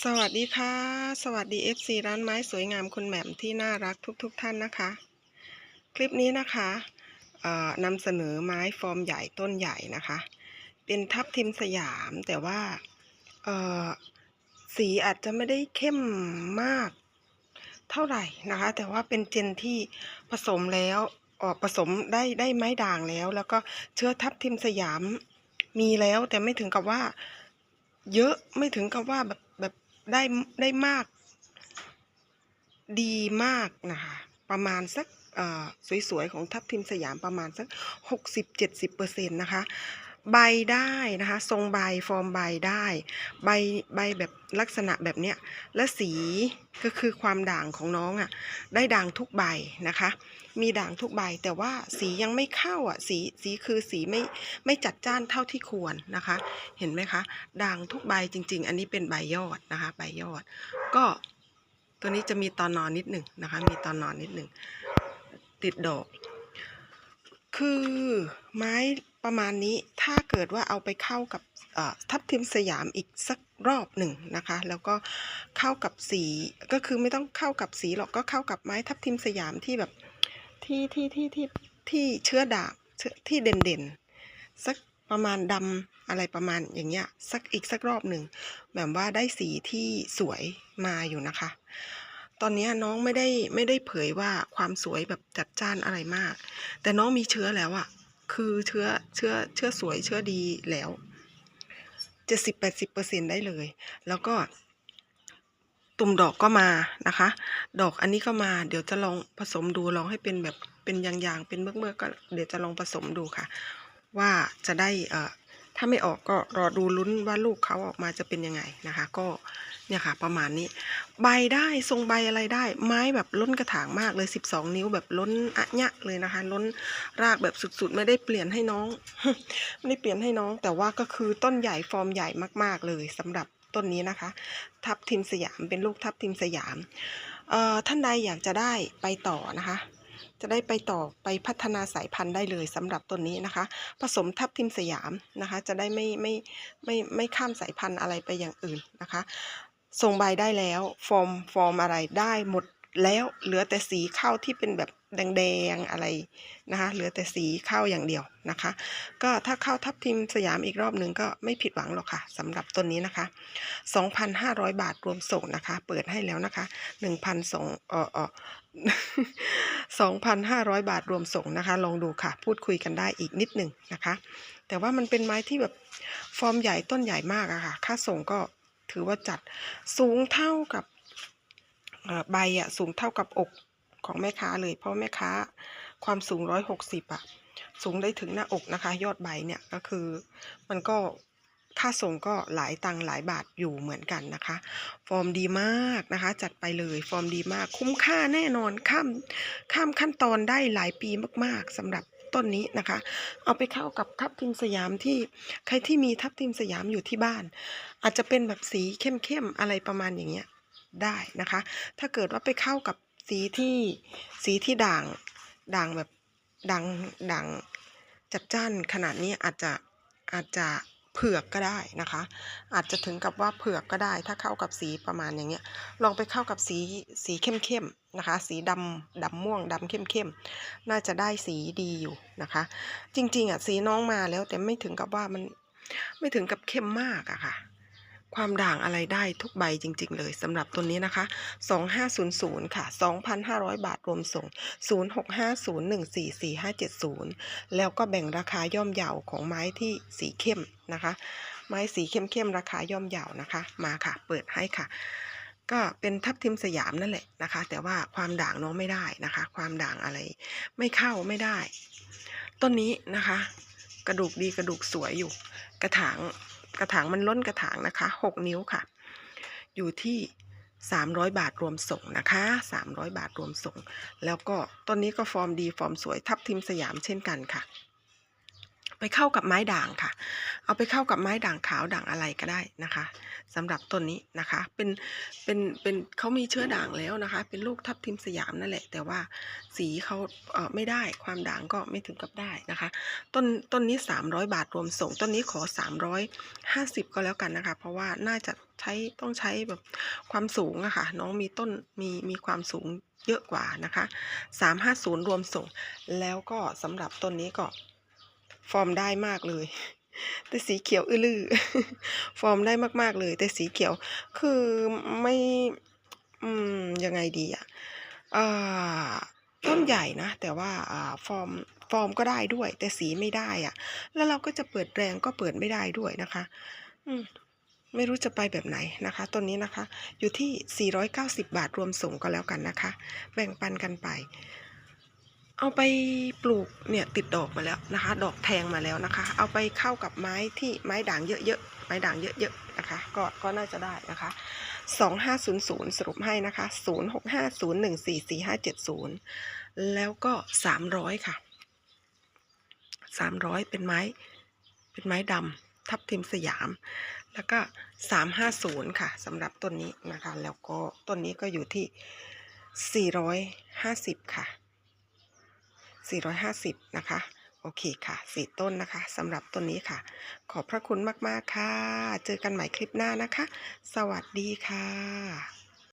สวัสดีค่ะ สวัสดี FC ร้านไม้สวยงามคุณแหม่มที่น่ารักทุกๆทท่านนะคะ คลิปนี้นะคะนำเสนอไม้ฟอร์มใหญ่ต้นใหญ่นะคะ เป็นทับทิมสยามแต่ว่าสีอาจจะไม่ได้เข้มมากเท่าไหร่นะคะ แต่ว่าเป็นเจนที่ผสมแล้วออกผสมได้ได้ไม้ด่างแล้ว แล้วก็เชื้อทับทิมสยามมีแล้วแต่ไม่ถึงกับว่าเยอะไม่ถึงกับว่าแบบ ได้ได้มาก ดีมากนะคะ ประมาณสักสวยๆ ของทับทิมสยามประมาณสักหกสิบเจ็ดสิบเปอร์เซ็นต์นะคะ ใบได้นะคะ ทรงใบฟอร์มใบได้ ใบใบแบบลักษณะแบบเนี้ยและสีก็คือความด่างของน้องอะ่ะ ได้ด่างทุกใบนะคะ มีด่างทุกใบแต่ว่าสียังไม่เข้าอะสีสีคือสีไม่ไม่จัดจ้านเท่าที่ควรนะคะ เห็นไหมคะ ด่างทุกใบจริง ๆ อันนี้เป็นใบยอดนะคะ ใบยอด ก็ตัวนี้จะมีตอนนอนนิดหนึ่งนะคะ มีตอนนอนนิดหนึ่งติดดอก คือไม้ ประมาณนี้ถ้าเกิดว่าเอาไปเข้ากับทับทิมสยามอีกสักรอบหนึ่งนะคะ แล้วก็เข้ากับสีก็คือไม่ต้องเข้ากับสีหรอกก็เข้ากับไม้ทับทิมสยามที่แบบที่ที่ที่ที่ที่เชื้อด่างเชื้อที่เด่นเด่นสักประมาณดำอะไรประมาณอย่างเงี้ยสักอีกสักรอบหนึ่งแบบว่าได้สีที่สวยมาอยู่นะคะ ตอนนี้น้องไม่ได้ไม่ได้เผยว่าความสวยแบบจัดจ้านอะไรมาก แต่น้องมีเชื้อแล้วอะ คือเชื้อเชื้อเชื้อสวยเชื้อดีแล้วเจ็ดสิบแปดสิบเปอร์เซ็นได้เลย แล้วก็ ตุ่มดอกก็มานะคะ ดอกอันนี้ก็มา เดี๋ยวจะลองผสมดูลองให้เป็นแบบเป็นอย่างๆ เป็นเมื่อๆก็เดี๋ยวจะลองผสมดูค่ะ ว่าจะได้เอ่อ ถ้าไม่ออกก็รอดูลุ้นว่าลูกเขาออกมาจะเป็นยังไงนะคะ ก็เนี่ยค่ะประมาณนี้ ใบได้ทรงใบอะไรได้ ไม้แบบล้นกระถางมากเลย 12 นิ้วแบบล้นอะยะเลยนะคะ ล้นรากแบบสุดๆ ไม่ได้เปลี่ยนให้น้อง ไม่ได้เปลี่ยนให้น้อง แต่ว่าก็คือต้นใหญ่ฟอร์มใหญ่มากๆเลยสำหรับต้นนี้นะคะ ทับทิมสยามเป็นลูกทับทิมสยามเอ่อท่านใดอยากจะได้ไปต่อนะคะ จะได้ไปต่อไปพัฒนาสายพันธุ์ได้เลยสำหรับต้นนี้นะคะ ผสมทับทิมสยามนะคะ จะได้ไม่ไม่ไม่ไม่ข้ามสายพันธุ์อะไรไปอย่างอื่นนะคะทรงใบได้แล้ว ฟอร์มฟอร์มอะไรได้หมดแล้วเหลือแต่สีเข้าที่เป็นแบบ แดงๆอะไรนะคะ เหลือแต่สีเข้าอย่างเดียวนะคะ ก็ถ้าเข้าทับทิมสยามอีกรอบหนึ่งก็ไม่ผิดหวังหรอกค่ะสำหรับต้นนี้นะคะ 2,500 บาทรวมส่งนะคะ เปิดให้แล้วนะคะ1,200เอ่อเอ่อ2,500 บาทรวมส่งนะคะ ลองดูค่ะ พูดคุยกันได้อีกนิดหนึ่งนะคะ แต่ว่ามันเป็นไม้ที่แบบฟอร์มใหญ่ต้นใหญ่มากอะค่ะ ค่าส่งก็ถือว่าจัดสูงเท่ากับใบอะสูงเท่ากับอก ของแม่ค้าเลย เพราะแม่ค้าความสูง160อะสูงได้ถึงหน้าอกนะคะ ยอดใบเนี่ยก็คือมันก็ค่าส่งก็หลายตังหลายบาทอยู่เหมือนกันนะคะ ฟอร์มดีมากนะคะ จัดไปเลยฟอร์มดีมาก คุ้มค่าแน่นอนข้ามข้ามขั้นตอนได้หลายปีมากๆสำหรับต้นนี้นะคะ เอาไปเข้ากับทับทิมสยามที่ใครที่มีทับทิมสยามอยู่ที่บ้าน อาจจะเป็นแบบสีเข้มๆอะไรประมาณอย่างเงี้ยได้นะคะ ถ้าเกิดว่าไปเข้ากับ สีที่สีที่ด่างด่างแบบด่างด่างจัดจ้านขนาดนี้อาจจะอาจจะเผือกก็ได้นะคะ อาจจะถึงกับว่าเผือกก็ได้ ถ้าเข้ากับสีประมาณอย่างเงี้ย ลองไปเข้ากับสีสีเข้มๆนะคะ สีดำดำม่วงดำเข้มๆน่าจะได้สีดีอยู่นะคะ จริงๆอะสีน้องมาแล้วแต่ไม่ถึงกับว่ามันไม่ถึงกับเข้มมากอะค่ะ ความด่างอะไรได้ทุกใบจริง ๆ เลยสำหรับตัวนี้นะคะ 2500 ค่ะ 2,500 บาทรวมส่ง 0650144570 แล้วก็แบ่งราคาย่อมเยาวของไม้ที่สีเข้มนะคะ ไม้สีเข้มๆราคาย่อมเยาวนะคะ มาค่ะ เปิดให้ค่ะ ก็เป็นทับทิมสยามนั่นแหละนะคะ แต่ว่าความด่างน้องไม่ได้นะคะ ความด่างอะไรไม่เข้าไม่ได้ ต้นนี้นะคะ กระดูกดีกระดูกสวยอยู่ กระถาง กระถางมันล้นกระถางนะคะ 6 นิ้วค่ะ อยู่ที่ 300 บาทรวมส่งนะคะ 300 บาทรวมส่ง แล้วก็ต้นนี้ก็ฟอร์มดีฟอร์มสวยทับทิมสยามเช่นกันค่ะ ไปเข้ากับไม้ด่างค่ะ เอาไปเข้ากับไม้ด่างขาวด่างอะไรก็ได้นะคะสำหรับต้นนี้นะคะ เป็นเป็นเป็นเขามีเชื้อด่างแล้วนะคะ เป็นลูกทับทิมสยามนั่นแหละ แต่ว่าสีเขาเออไม่ได้ความด่างก็ไม่ถึงกับได้นะคะ ต้นต้นนี้ 300 บาทรวมส่ง ต้นนี้ขอ 350 ก็แล้วกันนะคะ เพราะว่าน่าจะใช้ต้องใช้แบบความสูงอะค่ะ น้องมีต้นมีมีความสูงเยอะกว่านะคะ 350 รวมส่ง แล้วก็สำหรับต้นนี้ก็ ฟอร์มได้มากเลย แต่สีเขียวอื้อลือฟอร์มได้มากๆเลย แต่สีเขียวคือไม่อืมยังไงดีอะอ่าต้นใหญ่นะ แต่ว่าอ่าฟอร์มฟอร์มก็ได้ด้วย แต่สีไม่ได้อะแล้วเราก็จะเปิดแรงก็เปิดไม่ได้ด้วยนะคะ อืมไม่รู้จะไปแบบไหนนะคะต้นนี้นะคะ อยู่ที่ 490 บาทรวมส่งก็แล้วกันนะคะ แบ่งปันกันไป เอาไปปลูกเนี่ยติดดอกมาแล้วนะคะ ดอกแทงมาแล้วนะคะ เอาไปเข้ากับไม้ที่ไม้ด่างเยอะๆไม้ด่างเยอะๆนะคะก็ก็น่าจะได้นะคะ 2500 สรุปให้นะคะ 0650144570 แล้วก็ 300 ค่ะ 300 เป็นไม้เป็นไม้ดำทับทิมสยาม แล้วก็ 350 ค่ะสำหรับต้นนี้นะคะ แล้วก็ต้นนี้ก็อยู่ที่ 450 ค่ะ 450 นะคะ โอเคค่ะสี่ต้นนะคะสำหรับต้นนี้ค่ะ ขอบพระคุณมาก ๆ ค่ะ เจอกันใหม่คลิปหน้านะคะ สวัสดีค่ะ